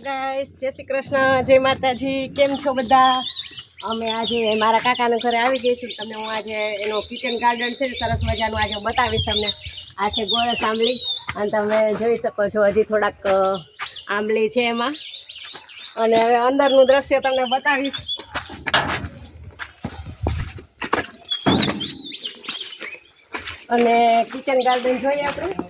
Guys જય શ્રી કૃષ્ણ. જય માતાજી. કેમ છો બધા? અમે આજે મારા કાકાના ઘરે આવી ગઈશું તમને હું આજે એનો કિચન ગાર્ડન છે સરસ મજાનું આજે બતાવીશ તમને. આ છે ગોળસ આંબલી. અને તમે જોઈ શકો છો હજી થોડાક આંબલી છે એમાં. અને હવે અંદરનું દ્રશ્ય તમને બતાવીશ. અને કિચન ગાર્ડન જોઈએ આપણે.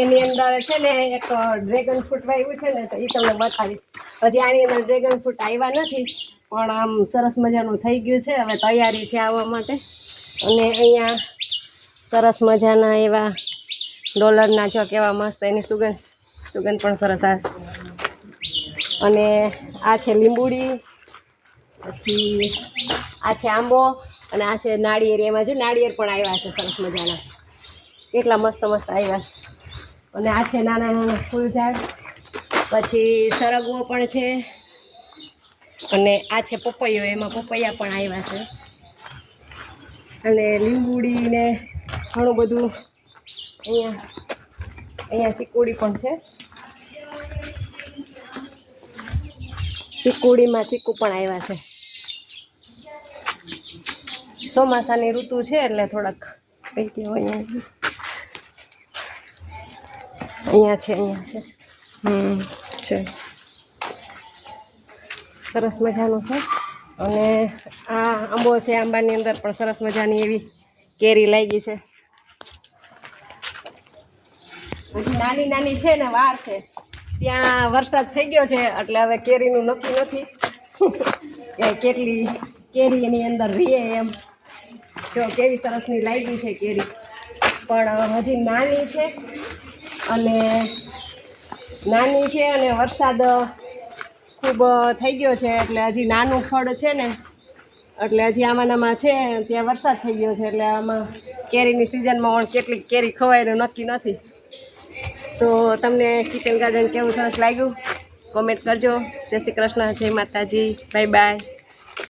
એની અંદર છે ને એક ડ્રેગન ફ્રૂટ વાવ્યું છે ને, તો એ તમને બતાવીશ. હજી આની અંદર ડ્રેગન ફ્રૂટ આવ્યા નથી, પણ આમ સરસ મજાનું થઈ ગયું છે. હવે તૈયારી છે આવવા માટે. અને અહીંયા સરસ મજાના એવા ડોલરના ચોક એવા મસ્ત, એની સુગંધ સુગંધ પણ સરસ આવે અને આ છે લીંબુડી, પછી આ છે આંબો, અને આ છે નાળિયેર. એમાં જો નાળિયેર પણ આવ્યા છે સરસ મજાના. કેટલા મસ્ત મસ્ત આવ્યા છે. અને આ છે નાના નાના ફૂલ ઝાડ. પછી સરગવો પણ છે. અને આ છે પપૈયો, એમાં પપૈયા પણ આવ્યા છે. અને લીંબુડી ને ઘણું બધું અહીંયા અહીંયા ચીકુડી પણ છે. ચીકુડીમાં ચીકુ પણ આવ્યા છે. ચોમાસાની ઋતુ છે એટલે થોડાક પૈકી હોય અહીંયા છે અહીંયા છે. હમ છે. સરસ મજાનું છે. અને આ આંબો છે આંબાની અંદર પણ સરસ મજાની એવી કેરી લાગી છે. હજી નાની નાની છે ને વાર છે. ત્યાં વરસાદ થઈ ગયો છે એટલે હવે કેરીનું નક્કી નથી. કે કેટલી કેરી એની અંદર રીએ એમ. જો કેવી સરસની લાગી છે કેરી. પણ હજી નાની છે. અને નાની છે અને વરસાદ ખૂબ થઈ ગયો છે, એટલે હજી નાનું ફળ છે ને, એટલે હજી આમાંનામાં છે, ત્યાં વરસાદ થઈ ગયો છે, એટલે આમાં કેરીની સિઝનમાં પણ કેટલી કેરી ખવાયનું નક્કી નથી. તો તમને કિચન ગાર્ડન કેવું સરસ લાગ્યું? કોમેન્ટ કરજો. જય શ્રી કૃષ્ણ, જય માતાજી, બાય બાય.